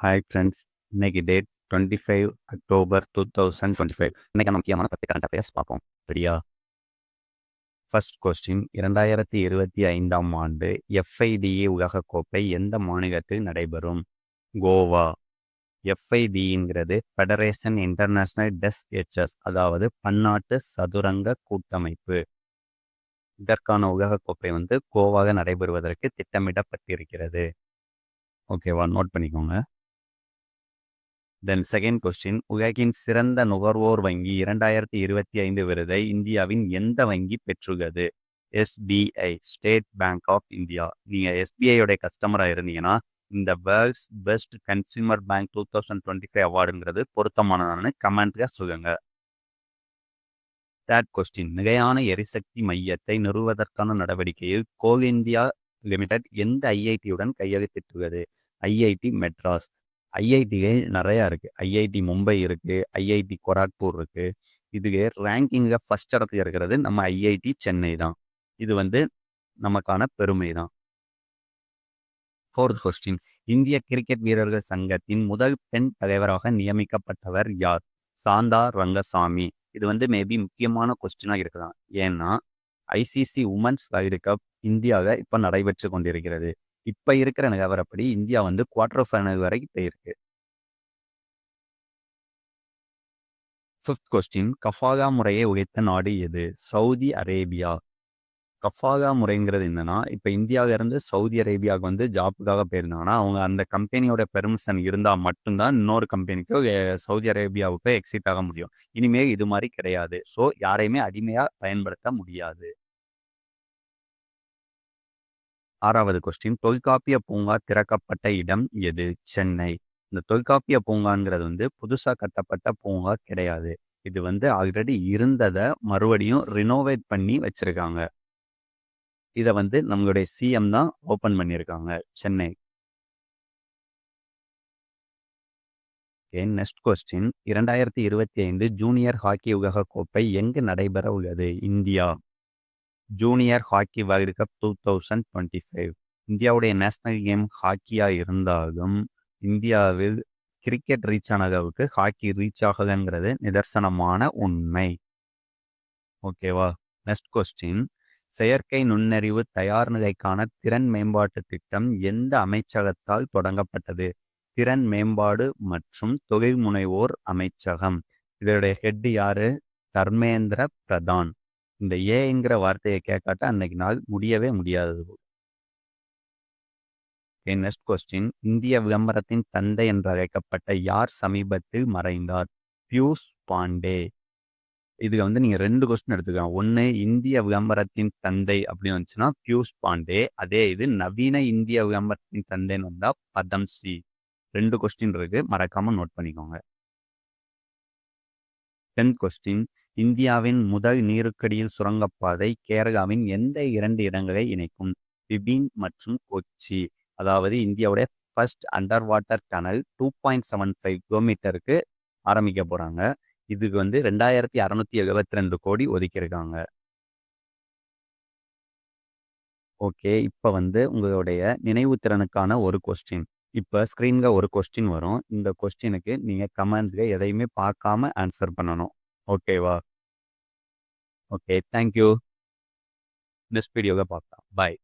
Hi friends இன்னைக்கு date twenty five October two thousand twenty five இன்னைக்கான முக்கியமான பத்து கரண்ட் அஃபேர்ஸ் பார்ப்போம். சரியா ஃபர்ஸ்ட் கொஸ்டின் இரண்டாயிரத்தி இருபத்தி ஐந்தாம் ஆண்டு எஃப்ஐடிஏ உலகக்கோப்பை எந்த மாநிலத்தில் நடைபெறும்? கோவா. எஃப்ஐடிங்கிறது ஃபெடரேஷன் இன்டர்நேஷனல் டெஸ் ஹெச்எஸ் அதாவது பன்னாட்டு சதுரங்க கூட்டமைப்பு. இதற்கான உலகக்கோப்பை வந்து கோவாக நடைபெறுவதற்கு திட்டமிடப்பட்டிருக்கிறது. ஓகேவா நோட் பண்ணிக்கோங்க. தென் செகண்ட் கொஸ்டின் உலகின் சிறந்த நுகர்வோர் வங்கி இரண்டாயிரத்தி இருபத்தி ஐந்து விருதை இந்தியாவின் எந்த வங்கி பெற்றுள்ளது? SBI State Bank of India நீங்கள் எஸ்பிஐயோடைய கஸ்டமராக இருந்தீங்கன்னா இந்த world's best consumer bank two thousand twenty five அவார்டுங்கிறது பொருத்தமானதானு கமெண்ட்ல சொல்லுங்க. தேர்ட் கொஸ்டின் நிலையான எரிசக்தி மையத்தை நிறுவுவதற்கான நடவடிக்கையில் கோல் இந்தியா லிமிடெட் எந்த ஐஐடியுடன் கையெழுத்திட்டுள்ளது? ஐஐடி மெட்ராஸ் ஐஐடிகள் நிறையா இருக்குது ஐஐடி மும்பை இருக்குது ஐஐடி கொராக்பூர் இருக்குது இதுக்கு ரேங்கிங்கில் ஃபஸ்ட் இடத்துல இருக்கிறது நம்ம ஐஐடி சென்னை தான். இது வந்து நமக்கான பெருமை தான். ஃபோர்த் கொஸ்டின் இந்திய கிரிக்கெட் வீரர்கள் சங்கத்தின் முதல் பெண் தலைவராக நியமிக்கப்பட்டவர் யார்? சாந்தா ரங்கசாமி. இது வந்து மேபி முக்கியமான கொஸ்டினாக இருக்கலாம். ஏன்னா ஐசிசி உமன்ஸ் வேர்ல்டு கப் இந்தியாவில் இப்போ நடைபெற்று கொண்டிருக்கிறது. இப்ப இருக்கிற நிலவரப்படி இந்தியா வந்து குவார்டர் ஃபைனல் வரைக்கும் போயிருக்கு ஃபிஃப்த் கொஸ்டின் கஃபாகா முறையை உழைத்த நாடு எது? Saudi Arabia. கஃபாகா முறைங்கிறது என்னன்னா இப்போ இந்தியாவில இருந்து சவுதி அரேபியாவுக்கு வந்து ஜாப்புக்காக போயிருந்தாங்கன்னா அவங்க அந்த கம்பெனியோட பெர்மிஷன் இருந்தால் மட்டும்தான் இன்னொரு கம்பெனிக்கு சவுதி அரேபியாவுக்கு எக்ஸிட் ஆக முடியும். இனிமேல் இது மாதிரி கிடையாது. ஸோ யாரையுமே அடிமையாக பயன்படுத்த முடியாது. ஆறாவது கொஸ்டின் தொல்காப்பிய பூங்கா திறக்கப்பட்ட இடம் எது? சென்னை. இந்த தொல்காப்பிய பூங்காங்கிறது வந்து புதுசாக கட்டப்பட்ட பூங்கா கிடையாது. இது வந்து ஆல்ரெடி இருந்ததை மறுபடியும் ரினோவேட் பண்ணி வச்சிருக்காங்க. இதை வந்து நம்மளுடைய சிஎம் தான் ஓப்பன் பண்ணியிருக்காங்க சென்னை. நெக்ஸ்ட் கொஸ்டின் இரண்டாயிரத்தி இருபத்தி ஐந்து ஜூனியர் ஹாக்கி உலக கோப்பை எங்கு நடைபெற உள்ளது? India. Junior hockey world cup two thousand twenty five இந்தியாவுடைய நேஷனல் கேம் ஹாக்கியாக இருந்தாலும் இந்தியாவில் கிரிக்கெட் ரீச் ஆன அளவுக்கு ஹாக்கி ரீச் ஆகுதுங்கிறது நிதர்சனமான உண்மை. ஓகேவா நெக்ஸ்ட் கொஸ்டின் செயற்கை நுண்ணறிவு தயார் நிலைக்கான திறன் மேம்பாட்டு திட்டம் எந்த அமைச்சகத்தால் தொடங்கப்பட்டது? திறன் மேம்பாடு மற்றும் தொழில் முனைவோர் அமைச்சகம். இதனுடைய ஹெட் யாரு? தர்மேந்திர பிரதான். இந்த ஏங்கிற வார்த்தையை கேட்காட்ட அன்னைக்கு நாள் முடியவே முடியாதது நெக்ஸ்ட் கொஸ்டின் இந்திய விளம்பரத்தின் தந்தை என்று அழைக்கப்பட்ட யார் சமீபத்தில் மறைந்தார்? பியூஷ் பாண்டே. இதுல வந்து நீங்க ரெண்டு கொஸ்டின் எடுத்துக்கலாம். ஒன்னு இந்திய விளம்பரத்தின் தந்தை அப்படின்னு வந்துச்சுன்னா பியூஷ் பாண்டே. அதே இது நவீன இந்திய விளம்பரத்தின் தந்தைன்னு வந்தா பதம் சி ரெண்டு கொஸ்டின் இருக்கு. மறக்காம நோட் பண்ணிக்கோங்க. டென் கொஸ்டின் இந்தியாவின் முதல் நீருக்கடியில் சுரங்கப்பாதை கேரளாவின் எந்த இரண்டு இடங்களை இணைக்கும்? பிபின் மற்றும் கொச்சி. அதாவது இந்தியாவுடைய first under water tunnel two point seven five கிலோமீட்டருக்கு ஆரம்பிக்க போகிறாங்க இதுக்கு வந்து ரெண்டாயிரத்தி அறநூத்தி எழுபத்தி ரெண்டு கோடி ஒதுக்கியிருக்காங்க. ஓகே இப்போ வந்து உங்களுடைய நினைவு திறனுக்கான ஒரு கொஸ்டின் இப்போ ஸ்க்ரீனில் ஒரு கொஸ்டின் வரும். இந்த கொஸ்டினுக்கு நீங்கள் கமெண்ட்ஸில் எதையுமே பார்க்காம ஆன்சர் பண்ணணும். ஓகேவா? ஓகே தேங்க்யூ நெக்ஸ்ட் வீடியோவில் பார்க்கலாம். பாய்